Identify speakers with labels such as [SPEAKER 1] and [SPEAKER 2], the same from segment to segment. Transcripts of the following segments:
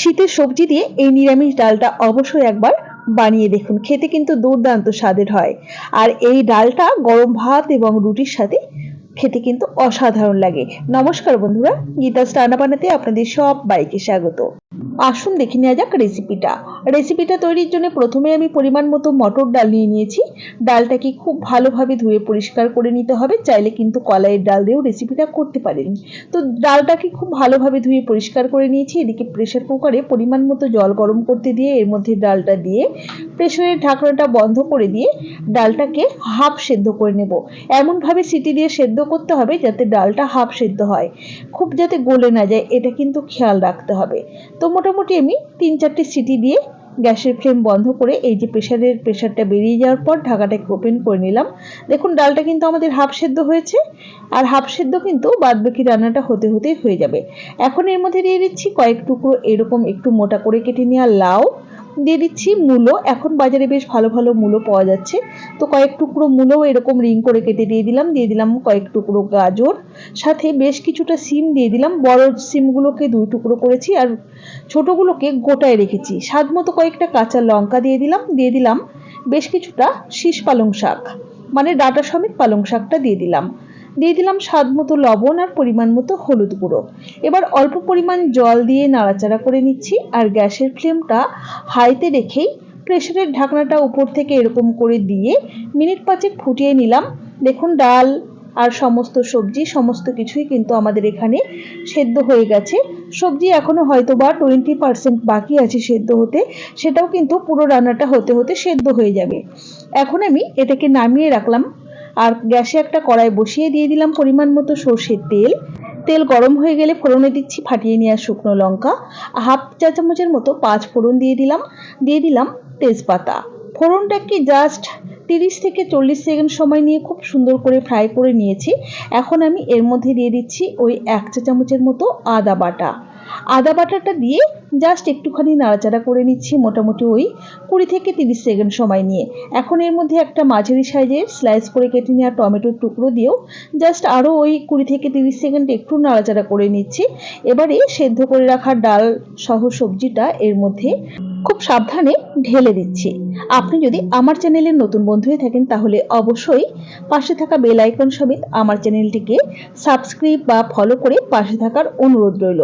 [SPEAKER 1] শীতের সবজি দিয়ে এই নিরামিষ ডালটা অবশ্যই একবার বানিয়ে দেখুন। খেতে কিন্তু দুর্দান্ত স্বাদের হয়। আর এই ডালটা গরম ভাত এবং রুটির সাথে খেতে কিন্তু অসাধারণ লাগে। নমস্কার বন্ধুরা গীতা স্টানা বানাতে আপনাদের সব বাইকে স্বাগত। আসুন দেখে নেওয়া যাক রেসিপিটা। রেসিপিটা তৈরির জন্য প্রথমে আমি পরিমাণ মতো মটর ডাল নিয়ে নিয়েছি। ডালটাকে খুব ভালোভাবে ধুয়ে পরিষ্কার করে নিতে হবে। চাইলে কিন্তু কলাইয়ের ডাল দিয়েও রেসিপিটা করতে পারেন। তো ডালটাকে খুব ভালোভাবে ধুয়ে পরিষ্কার করে নিয়েছি। এদিকে প্রেশার কুকারে পরিমাণ মতো জল গরম করতে দিয়ে এর মধ্যে ডালটা দিয়ে প্রেশারের ঢাকনাটা বন্ধ করে দিয়ে ডালটাকে হাফ সেদ্ধ করে নেব। এমনভাবে সিটি দিয়ে সেদ্ধ করতে হবে যাতে ডালটা হাফ সেদ্ধ হয়। খুব যাতে গলে না যায়, এটা কিন্তু খেয়াল রাখতে হবে। তো মোটামুটি আমি তিন চারটে সিটি দিয়ে গ্যাসের ফ্লেম বন্ধ করে এই যে প্রেশারের প্রেশারটা বেরিয়ে যাওয়ার পর ঢাকাটাকে ওপেন করে নিলাম। দেখুন, ডালটা কিন্তু আমাদের হাফ সেদ্ধ হয়েছে আর হাফ সেদ্ধ কিন্তু বাদবাকি রান্নাটা হতে হতেই হয়ে যাবে। এখন এর মধ্যে দিয়ে দিচ্ছি কয়েক টুকরো এরকম একটু মোটা করে কেটে নেওয়া লাউ। দিয়ে দিচ্ছি মূলো। এখন বাজারে বেশ ভালো ভালো মূলো পাওয়া যাচ্ছে। তো কয়েক টুকরো মূলো এরকম রিং করে কেটে দিয়ে দিলাম। দিয়ে দিলাম কয়েক টুকরো গাজর। সাথে বেশ কিছুটা সিম দিয়ে দিলাম। বড় সিমগুলোকে দুই টুকরো করেছি আর ছোটোগুলোকে গোটায় রেখেছি। স্বাদ মতো কয়েকটা কাঁচা লঙ্কা দিয়ে দিলাম। দিয়ে দিলাম বেশ কিছুটা শীষ পালং শাক মানে ডাটা সমেত পালং শাকটা দিয়ে দিলাম। দিয়ে দিলাম স্বাদ মতো লবণ আর পরিমাণ মতো হলুদ গুঁড়ো। এবার অল্প পরিমাণ জল দিয়ে নাড়াচাড়া করে নিচ্ছি আর গ্যাসের ফ্লেমটা হাইতে রেখেই প্রেশারের ঢাকনাটা উপর থেকে এরকম করে দিয়ে মিনিট পাঁচেক ফুটিয়ে নিলাম। দেখুন ডাল আর সমস্ত সবজি, সমস্ত কিছুই কিন্তু আমাদের এখানে সেদ্ধ হয়ে গেছে। সবজি এখনও হয়তো বা টোয়েন্টি পার্সেন্ট বাকি আছে সেদ্ধ হতে। সেটাও কিন্তু পুরো রান্নাটা হতে হতে সেদ্ধ হয়ে যাবে। এখন আমি এটাকে নামিয়ে রাখলাম। আর গ্যাসে একটা কড়াই বসিয়ে দিয়ে দিলাম পরিমাণ মতো সর্ষের তেল। তেল গরম হয়ে গেলে ফোড়নে দিচ্ছি ফাটিয়ে নেওয়া শুকনো লঙ্কা। হাফ চা চামচের মতো পাঁচ ফোড়ন দিয়ে দিলাম দিয়ে দিলাম তেজপাতা। ফোড়নটাকে জাস্ট তিরিশ থেকে চল্লিশ সেকেন্ড সময় নিয়ে খুব সুন্দর করে ফ্রাই করে নিয়েছি। এখন আমি এর মধ্যে দিয়ে দিচ্ছি ওই এক চা চামচের মতো আদা বাটা। আদা বাটারটা দিয়ে জাস্ট একটুখানি নাড়াচাড়া করে নিচ্ছি মোটামুটি ওই কুড়ি থেকে তিরিশ সেকেন্ড সময় নিয়ে। এখন এর মধ্যে একটা মাঝারি সাইজের স্লাইস করে কেটে নেওয়া টমেটোর টুকরো দিয়েও জাস্ট আরও ওই কুড়ি থেকে তিরিশ সেকেন্ড একটু নাড়াচাড়া করে নিচ্ছি। এবারে সেদ্ধ করে রাখা ডাল সহ সবজিটা এর মধ্যে খুব সাবধানে ঢেলে দিচ্ছি। আপনি যদি আমার চ্যানেলের নতুন বন্ধু হয়ে থাকেন, তাহলে অবশ্যই পাশে থাকা বেল আইকন সমেত আমার চ্যানেলটিকে সাবস্ক্রাইব বা ফলো করে পাশে থাকার অনুরোধ রইল।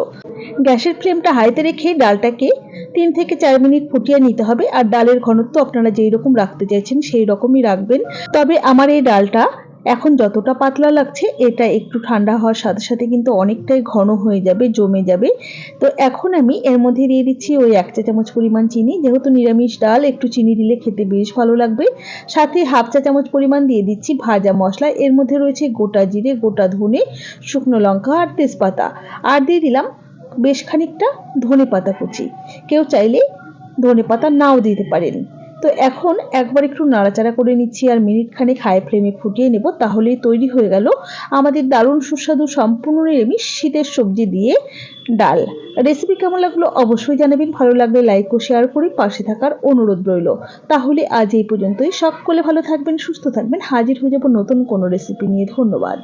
[SPEAKER 1] গ্যাসের ফ্লেমটা হাইতে রেখে ডালটাকে তিন থেকে চার মিনিট ফুটিয়ে নিতে হবে। আর ডালের ঘনত্ব আপনারা যেই রকম রাখতে চাইছেন, সেই রকমই রাখবেন। তবে আমার এই ডালটা এখন যতটা পাতলা লাগছে, এটা একটু ঠান্ডা হওয়ার সাথে সাথে কিন্তু অনেকটাই ঘন হয়ে যাবে, জমে যাবে। তো এখন আমি এর মধ্যে দিয়ে দিচ্ছি ওই এক চা চামচ পরিমাণ চিনি। যেহেতু নিরামিষ ডাল, একটু চিনি দিলে খেতে বেশ ভালো লাগবে। সাথে হাফ চা চামচ পরিমাণ দিয়ে দিচ্ছি ভাজা মশলা। এর মধ্যে রয়েছে গোটা জিরে, গোটা ধনে, শুকনো লঙ্কা আর তেজপাতা। আর দিয়ে দিলাম বেশ খানিকটা ধনে পাতা কুচি। কেউ চাইলে ধনে পাতা নাও দিতে পারেন। তো এখন একবার একটু নাড়াচাড়া করে নিচ্ছি আর মিনিট খানেক হাই ফ্লেমে ফুটিয়ে নেব, তাহলেই তৈরি হয়ে গেল আমাদের দারুণ সুস্বাদু সম্পূর্ণ নিরামিষ শীতের সবজি দিয়ে ডাল। রেসিপি কেমন লাগল অবশ্যই জানাবেন, ভালো লাগলে লাইক ও শেয়ার করে পাশে থাকার অনুরোধ রইল। তাহলে আজ এই পর্যন্তই, সকলে ভালো থাকবেন, সুস্থ থাকবেন, হাজির হয়ে যাব নতুন কোনো রেসিপি নিয়ে, ধন্যবাদ।